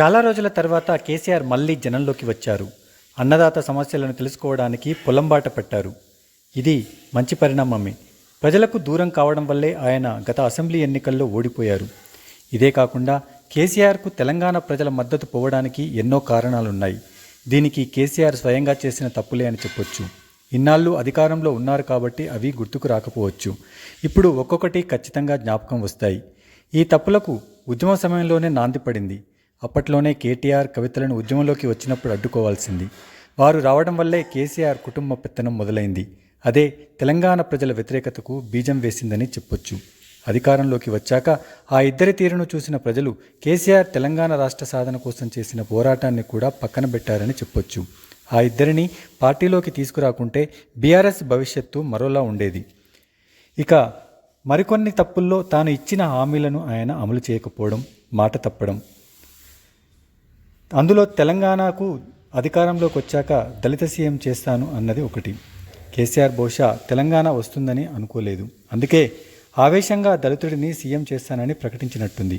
చాలా రోజుల తర్వాత కేసీఆర్ మళ్ళీ జనంలోకి వచ్చారు. అన్నదాత సమస్యలను తెలుసుకోవడానికి పొలంబాట పట్టారు. ఇది మంచి పరిణామమే. ప్రజలకు దూరం కావడం వల్లే ఆయన గత అసెంబ్లీ ఎన్నికల్లో ఓడిపోయారు. ఇదే కాకుండా కేసీఆర్కు తెలంగాణ ప్రజల మద్దతు పోవడానికి ఎన్నో కారణాలున్నాయి. దీనికి కేసీఆర్ స్వయంగా చేసిన తప్పులే అని చెప్పొచ్చు. ఇన్నాళ్ళు అధికారంలో ఉన్నారు కాబట్టి అవి గుర్తుకు రాకపోవచ్చు. ఇప్పుడు ఒక్కొక్కటి ఖచ్చితంగా జ్ఞాపకం వస్తాయి. ఈ తప్పులకు ఉద్యమ సమయంలోనే నాంది పడింది. అప్పట్లోనే కేటీఆర్ కవితలను ఉద్యమంలోకి వచ్చినప్పుడు అడ్డుకోవాల్సింది. వారు రావడం వల్లే కేసీఆర్ కుటుంబ పెత్తనం మొదలైంది. అదే తెలంగాణ ప్రజల వ్యతిరేకతకు బీజం వేసిందని చెప్పొచ్చు. అధికారంలోకి వచ్చాక ఆ ఇద్దరి తీరును చూసిన ప్రజలు కేసీఆర్ తెలంగాణ రాష్ట్ర సాధన కోసం చేసిన పోరాటాన్ని కూడా పక్కన పెట్టారని చెప్పొచ్చు. ఆ ఇద్దరిని పార్టీలోకి తీసుకురాకుంటే బీఆర్ఎస్ భవిష్యత్తు మరోలా ఉండేది. ఇక మరికొన్ని తప్పుల్లో తాను ఇచ్చిన హామీలను ఆయన అమలు చేయకపోవడం మాట తప్పడం అందులో తెలంగాణకు అధికారంలోకి వచ్చాక దళిత సీఎం చేస్తాను అన్నది ఒకటి. కేసీఆర్ బహుశా తెలంగాణ వస్తుందని అనుకోలేదు. అందుకే ఆవేశంగా దళితుడిని సీఎం చేస్తానని ప్రకటించినట్టుంది.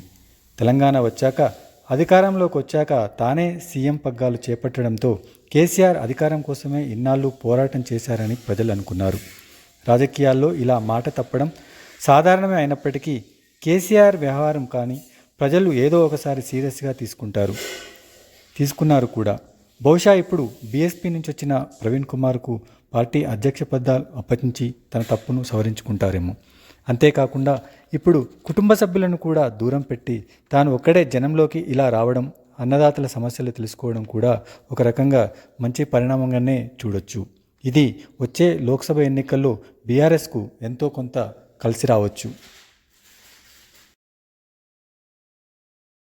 తెలంగాణ వచ్చాక అధికారంలోకి వచ్చాక తానే సీఎం పగ్గాలు చేపట్టడంతో కేసీఆర్ అధికారం కోసమే ఇన్నాళ్ళు పోరాటం చేశారని ప్రజలు అనుకున్నారు. రాజకీయాల్లో ఇలా మాట తప్పడం సాధారణమే అయినప్పటికీ కేసీఆర్ వ్యవహారం కానీ ప్రజలు ఏదో ఒకసారి సీరియస్గా తీసుకుంటారు. తీసుకున్నారు కూడా. బహుశా ఇప్పుడు బీఎస్పీ నుంచి వచ్చిన ప్రవీణ్ కుమార్కు పార్టీ అధ్యక్ష పదాలు అప్పగించి తన తప్పును సవరించుకుంటారేమో. అంతేకాకుండా ఇప్పుడు కుటుంబ సభ్యులను కూడా దూరం పెట్టి తాను ఒక్కడే జనంలోకి ఇలా రావడం అన్నదాతల సమస్యలు తెలుసుకోవడం కూడా ఒక రకంగా మంచి పరిణామంగానే చూడొచ్చు. ఇది వచ్చే లోక్సభ ఎన్నికల్లో బీఆర్ఎస్కు ఎంతో కొంత కలిసి రావచ్చు.